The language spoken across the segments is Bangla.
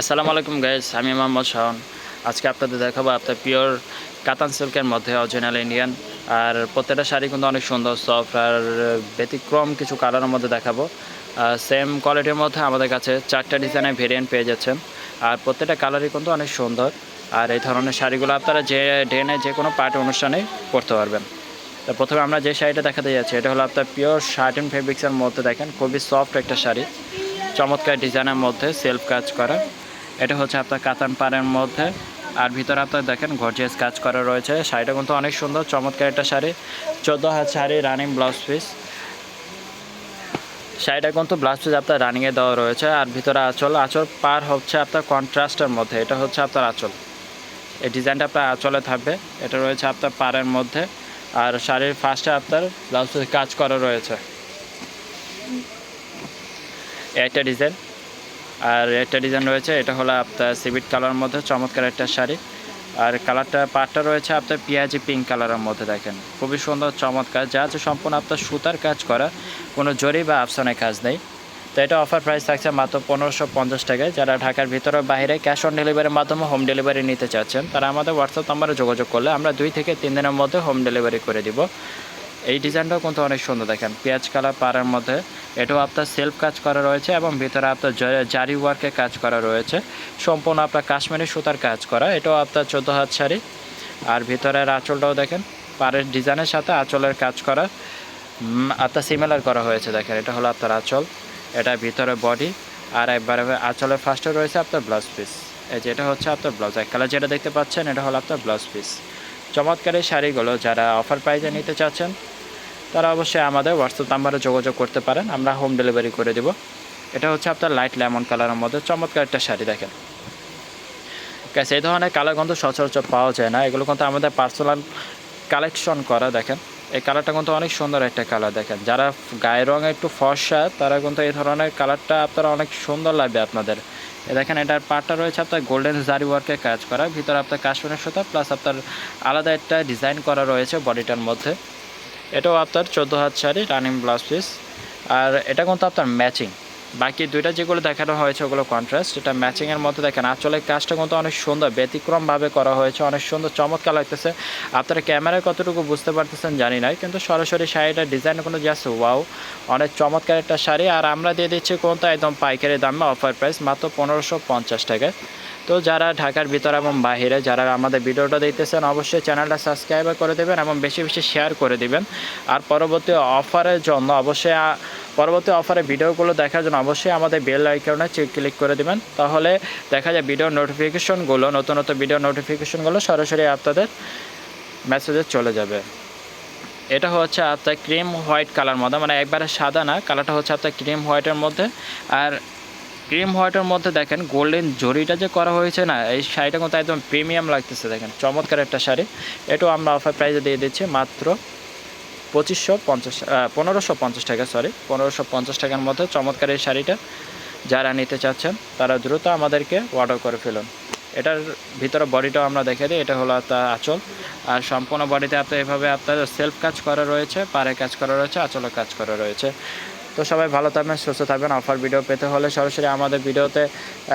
আসসালামু আলাইকুম গাইস আমি মোহাম্মদ শাহন আজকে আপনাদের দেখাবো আপনার পিওর কাতান সিল্কের মধ্যে অরিজিনাল ইন্ডিয়ান আর প্রত্যেকটা শাড়ি কিন্তু অনেক সুন্দর সফট আর ব্যতিক্রম কিছু কালারের মধ্যে দেখাবো। সেম কোয়ালিটির মধ্যে আমাদের কাছে চারটা ডিজাইনের ভেরিয়েন্ট পেয়ে যাচ্ছেন। আর প্রত্যেকটা কালারই কিন্তু অনেক সুন্দর। আর এই ধরনের শাড়িগুলো আপনারা যে ডেনে যে কোনো পার্টি অনুষ্ঠানে পরতে পারবেন। তো প্রথমে আমরা যে শাড়িটা দেখাতে যাচ্ছি, এটা হলো আপনার পিওর শার্টিন ফেব্রিক্সের মধ্যে দেখেন, খুবই সফট একটা শাড়ি। চমৎকার ডিজাইনের মধ্যে সেলফ কাজ করা। এটা হচ্ছে আপনার কাতান পাড়ের মধ্যে। আর ভিতরে আপনার দেখেন গর্জিয়াস কাজ করা রয়েছে। শাড়িটা কিন্তু অনেক সুন্দর, চমৎকার একটা শাড়ি। চোদ্দ হাত শাড়ি রানিং ব্লাউজ পিস শাড়িটা কিন্তু ব্লাউজ পিস আপনার রানিংয়ে দেওয়া রয়েছে। আর ভিতরে আঁচল আঁচল পার হচ্ছে আপনার কন্ট্রাস্টের মধ্যে। এটা হচ্ছে আপনার আঁচল। এই ডিজাইনটা আপনার আঁচলে থাকবে। এটা রয়েছে আপনার পাড়ের মধ্যে। আর শাড়ির ফার্স্টে আপনার ব্লাউজ পিস কাজ করা রয়েছে। একটা ডিজাইন। আর একটা ডিজাইন রয়েছে, এটা হলো আপনার সিভিট কালারের মধ্যে, চমৎকার একটা শাড়ি। আর কালারটা পাটটা রয়েছে আপনার পেঁয়াজি পিঙ্ক কালারের মধ্যে দেখেন। খুবই সুন্দর, চমৎকার। যা আছে সম্পূর্ণ আপনার সুতার কাজ করা, কোনো জরি বা আফসানের কাজ নেই। তো এটা অফার প্রাইস থাকছে মাত্র পনেরোশো পঞ্চাশ টাকায়। যারা ঢাকার ভিতরে বাইরে ক্যাশ অন ডেলিভারির মাধ্যমে হোম ডেলিভারি নিতে চাচ্ছেন, তারা আমাদের হোয়াটসঅ্যাপ নাম্বারে যোগাযোগ করলে আমরা দুই থেকে তিন দিনের মধ্যে হোম ডেলিভারি করে দিব। এই ডিজাইনটাও কিন্তু অনেক সুন্দর দেখেন, পেঁয়াজ কালার পাড়ের মধ্যে। এটাও আপনার সেলফ কাজ করা রয়েছে এবং ভিতরে আপনার জারি ওয়ার্কে কাজ করা রয়েছে। সম্পূর্ণ আপনার কাশ্মীরি সুতার কাজ করা। এটাও আপনার চোদ্দ হাত শাড়ি। আর ভিতরের আঁচলটাও দেখেন, পাড়ের ডিজাইনের সাথে আঁচলের কাজ করা। আপনার সিমিলার করা হয়েছে, দেখেন, এটা হলো আপনার আঁচল। এটা ভিতরে বডি আর একবারে আঁচলের ফার্স্টে রয়েছে আপনার ব্লাউজ পিস এই যে, এটা হচ্ছে আপনার ব্লাউজ এক কালার যেটা দেখতে পাচ্ছেন, এটা হলো আপনার ব্লাউজ পিস চমৎকার শাড়িগুলো যারা অফার প্রাইজে নিতে চাচ্ছেন তারা অবশ্যই আমাদের হোয়াটসঅ্যাপ নাম্বারে যোগাযোগ করতে পারেন, আমরা হোম ডেলিভারি করে দেব। এটা হচ্ছে আপনার লাইট লেমন কালারের মধ্যে, চমৎকার একটা শাড়ি দেখেন। গ্যাস এই ধরনের কালার কিন্তু সচরাচর পাওয়া যায় না, এগুলো কিন্তু আমাদের পার্সোনাল কালেকশন করা, দেখেন। এই কালারটা কিন্তু অনেক সুন্দর একটা কালার দেখেন। যারা গায়ের রঙে একটু ফর্সা, তারা কিন্তু এই ধরনের কালারটা আপনারা অনেক সুন্দর লাগবে আপনাদের। এ দেখেন, এটার পার্টটা রয়েছে আপনার গোল্ডেন জারি ওয়ার্কে কাজ করা, ভিতরে আপনার কাশ্মীরের সুতা প্লাস আপনার আলাদা একটা ডিজাইন করা রয়েছে বডিটার মধ্যে। এটাও আপনার চোদ্দ হাত শাড়ি রানিং ব্লাউজ পিস আর এটা কিন্তু আপনার ম্যাচিং বাকি দুইটা যেগুলো দেখানো হয়েছে, ওগুলো কন্ট্রাস্ট এটা ম্যাচিংয়ের মধ্যে দেখেন, আঁচলের কাজটা কিন্তু অনেক সুন্দর, ব্যতিক্রমভাবে করা হয়েছে, অনেক সুন্দর, চমৎকার লাগতেছে। আপনারা ক্যামেরায় কতটুকু বুঝতে পারতেছেন জানি না কিন্তু সরাসরি শাড়িটার ডিজাইন কোনো জাস্ট ওয়াও অনেক চমৎকার একটা শাড়ি। আর আমরা দিয়ে দিচ্ছি কোনটা একদম পাইকারি দামে অফার প্রাইস মাত্র পনেরোশো পঞ্চাশ টাকায় তো যারা ঢাকার ভিতর এবং বাইরে যারা আমাদের ভিডিওটা দেখতেছেন, অবশ্যই চ্যানেলটা সাবস্ক্রাইব করে দেবেন এবং বেশি বেশি শেয়ার করে দিবেন। আর পরবর্তী অফারের জন্য অবশ্যই পরবর্তী অফারে ভিডিওগুলো দেখার জন্য অবশ্যই আমাদের বেল আইকনে ক্লিক করে দিবেন। তাহলে দেখা যায় ভিডিও নোটিফিকেশনগুলো নতুন নতুন ভিডিও নোটিফিকেশনগুলো সরাসরি আপনাদের মেসেজে চলে যাবে। এটা হচ্ছে আপনার ক্রিম হোয়াইট কালার মধ্যে মানে একবারে সাদা না কালারটা হচ্ছে আপনার ক্রিম হোয়াইটের মধ্যে। আর ক্রিম হোয়াইটের মধ্যে দেখেন গোল্ডেন জরিটা যে করা হয়েছে না, এই শাড়িটা কিন্তু একদম প্রিমিয়াম লাগতেছে, দেখেন। চমৎকার একটা শাড়ি। এটাও আমরা অফার প্রাইসে দিয়ে দিচ্ছি, মাত্র পঁচিশশো পঞ্চাশ পনেরোশো পঞ্চাশ টাকা সরি পনেরোশো পঞ্চাশ টাকার মধ্যে চমৎকার এই শাড়িটা যারা নিতে চাচ্ছেন, তারা দ্রুত আমাদেরকে অর্ডার করে ফেলুন। এটার ভিতরে বডিটাও আমরা দেখে দিই, এটা হলো আপনার আঁচল। আর সম্পূর্ণ বডিতে আপনার এভাবে আপনার সেলফ কাজ করা রয়েছে পাড়ে কাজ করা রয়েছে, আঁচলে কাজ করা রয়েছে। তো সবাই ভালো থাকবেন, সুস্থ থাকবেন। অফার ভিডিও পেতে হলে সরাসরি আমাদের ভিডিওতে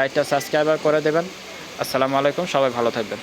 একটা সাবস্ক্রাইবার করে দেবেন। আসসালামু আলাইকুম, সবাই ভালো থাকবেন।